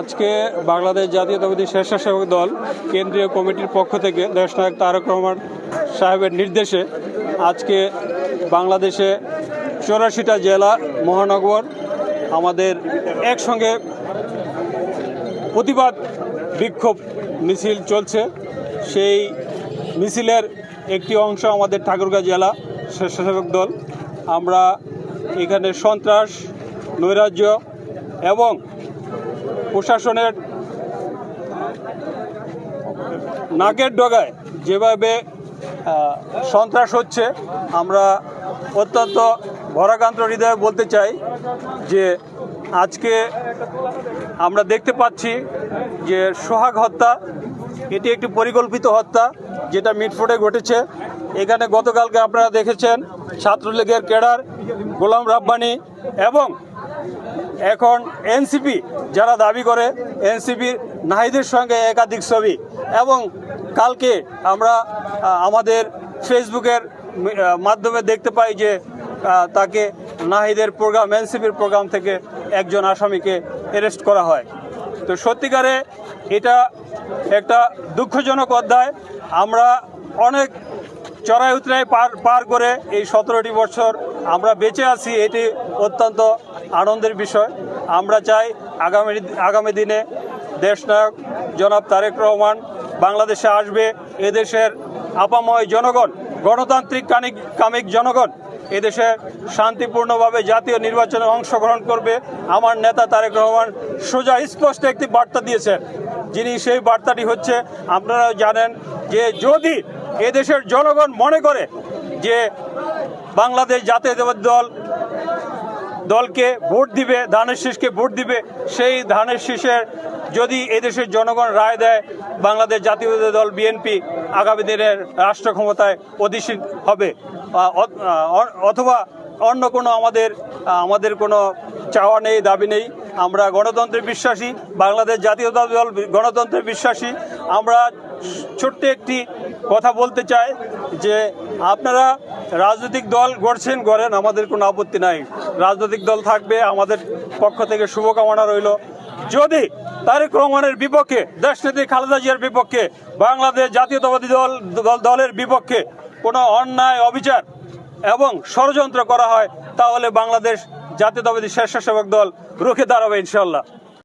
আজকে বাংলাদেশ জাতীয়তাবাদী স্বেচ্ছাসেবক দল কেন্দ্রীয় কমিটির পক্ষ থেকে দেশনায়ক তারক রহমান সাহেবের নির্দেশে আজকে বাংলাদেশে চৌরাশিটা জেলা, মহানগর আমাদের একসঙ্গে প্রতিবাদ বিক্ষোভ মিছিল চলছে। সেই মিছিলের একটি অংশ আমাদের ঠাকুরগাঁ জেলা স্বেচ্ছাসেবক দল। আমরা এখানে সন্ত্রাস, নৈরাজ্য এবং প্রশাসনের নাকের ডগায় যেভাবে সন্ত্রাস হচ্ছে, আমরা অত্যন্ত ভরাকান্ত হৃদয়ে বলতে চাই যে আজকে আমরা দেখতে পাচ্ছি যে সোহাগ হত্যা, এটি একটি পরিকল্পিত হত্যা, যেটা মিটফোর্ডে ঘটেছে। এখানে গতকালকে আপনারা দেখেছেন ছাত্রলীগের ক্যাডার গোলাম রাব্বানি এবং এখন এনসিপি যারা দাবি করে, এনসিপির নাহিদের সঙ্গে একাধিক ছবি এবং কালকে আমরা আমাদের ফেসবুকের মাধ্যমে দেখতে পাই যে তাকে নাহিদের প্রোগ্রাম, এনসিপির প্রোগ্রাম থেকে একজন আসামিকে অ্যারেস্ট করা হয়। তো সত্যিকারে এটা একটা দুঃখজনক অধ্যায়। আমরা অনেক চড়াই উতরাই পার পার করে এই সতেরোটি বছর আমরা বেঁচে আছি, এটি অত্যন্ত আনন্দের বিষয়। আমরা চাই আগামী আগামী দিনে দেশনায়ক জনাব তারেক রহমান বাংলাদেশে আসবে। এদেশের আপাময় জনগণ, গণতান্ত্রিক কানিক কামিক জনগণ এদেশে শান্তিপূর্ণভাবে জাতীয় নির্বাচনে অংশগ্রহণ করবে। আমার নেতা তারেক রহমান সোজা স্পষ্ট একটি বার্তা দিয়েছেন, যিনি সেই বার্তাটি হচ্ছে আপনারা জানেন যে যদি এদেশের জনগণ মনে করে যে বাংলাদেশ জাতীয়তাবাদী দল দলকে ভোট দিবে, ধানের শীষকে ভোট দিবে, সেই ধানের শীষের যদি এদেশের জনগণ রায় দেয়, বাংলাদেশ জাতীয় দল বিএনপি আগামী দিনের রাষ্ট্র ক্ষমতায় অধিষ্ঠিত হবে। অথবা অন্য কোনো আমাদের আমাদের কোনো চাওয়া নেই, দাবি নেই আমরা গণতন্ত্রে বিশ্বাসী, বাংলাদেশ জাতীয়তা দল গণতন্ত্রে বিশ্বাসী। আমরা ছোট্ট একটি কথা বলতে চাই যে আপনারা রাজনৈতিক দল গড়ছেন, গড়েন, আমাদের কোনো আপত্তি নাই। রাজনৈতিক দল থাকবে, আমাদের পক্ষ থেকে শুভকামনা রইল। যদি তারেক রহমানের বিপক্ষে, দেশনেত্রী খালেদা জিয়ার বিপক্ষে, বাংলাদেশ জাতীয়তাবাদী দল, দল- দলের বিপক্ষে কোনো অন্যায় অবিচার এবং ষড়যন্ত্র করা হয়, তাহলে বাংলাদেশ জাতীয়তাবাদী স্বেচ্ছাসেবক দল রুখে দাঁড়াবে ইনশাল্লাহ